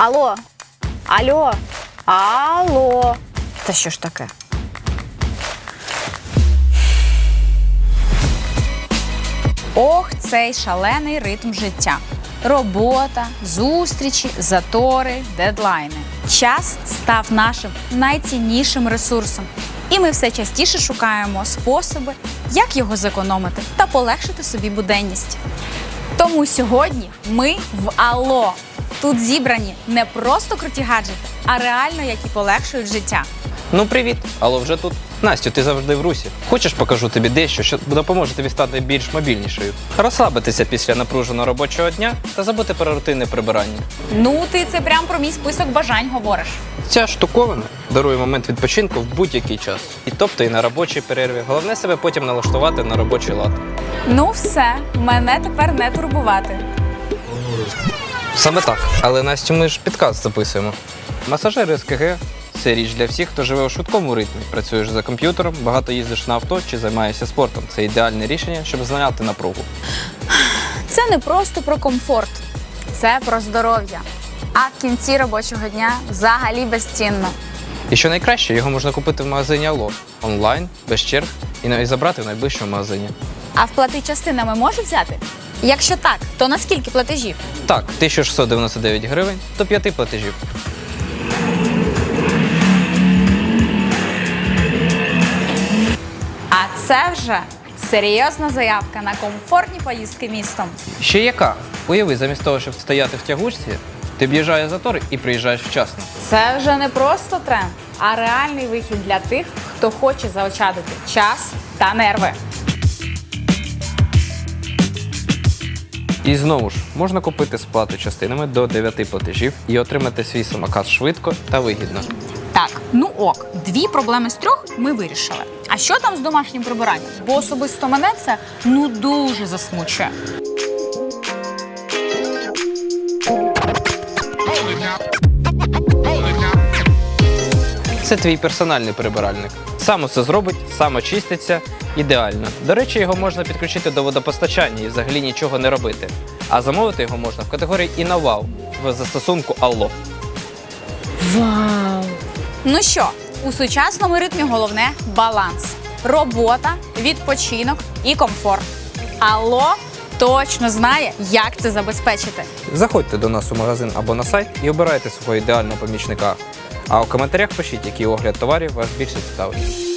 Алло. Алло. Алло. Та що ж таке? Ох, цей шалений ритм життя. Робота, зустрічі, затори, дедлайни. Час став нашим найціннішим ресурсом. І ми все частіше шукаємо способи, як його зекономити та полегшити собі буденність. Тому сьогодні ми в Алло. Тут зібрані не просто круті гаджети, а реально які полегшують життя. Ну привіт, алло, вже тут. Настю, ти завжди в русі. Хочеш, покажу тобі дещо, що допоможе тобі стати більш мобільнішою. Розслабитися після напруженого робочого дня та забути про рутинне прибирання. Ну, ти це прям про мій список бажань говориш. Ця штуковина дарує момент відпочинку в будь-який час. І тобто і на робочій перерві. Головне себе потім налаштувати на робочий лад. Ну, все, мене тепер не турбувати. Саме так. Але Настю, ми ж підказ записуємо. Масажери СКГ це річ для всіх, хто живе у швидкому ритмі. Працюєш за комп'ютером, багато їздиш на авто чи займаєшся спортом. Це ідеальне рішення, щоб зняти напругу. Це не просто про комфорт, це про здоров'я. А в кінці робочого дня взагалі безцінно. І що найкраще, його можна купити в магазині Алло онлайн, без черг і навіть забрати в найближчому магазині. А вплати частинами може взяти? Якщо так, то на скільки платежів? Так, 1699 гривень до 5 платежів. А це вже серйозна заявка на комфортні поїздки містом. Ще яка? Уяви, замість того, щоб стояти в тягучці, ти об'їжджаєш затор і приїжджаєш вчасно. Це вже не просто тренд, а реальний вихід для тих, хто хоче заощадити час та нерви. І знову ж можна купити сплату частинами до 9 платежів і отримати свій самокат швидко та вигідно. Так, ну ок, дві проблеми з трьох ми вирішили. А що там з домашнім прибиранням? Бо особисто мене це ну дуже засмучує. Це твій персональний прибиральник. Сам усе зробить, сам очиститься ідеально. До речі, його можна підключити до водопостачання і взагалі нічого не робити. А замовити його можна в категорії «Інновал» в застосунку Алло. Вау! Ну що, у сучасному ритмі головне баланс: робота, відпочинок і комфорт. Алло точно знає, як це забезпечити. Заходьте до нас у магазин або на сайт і обирайте свого ідеального помічника. А у коментарях пишіть, який огляд товарів вас більше цікавить.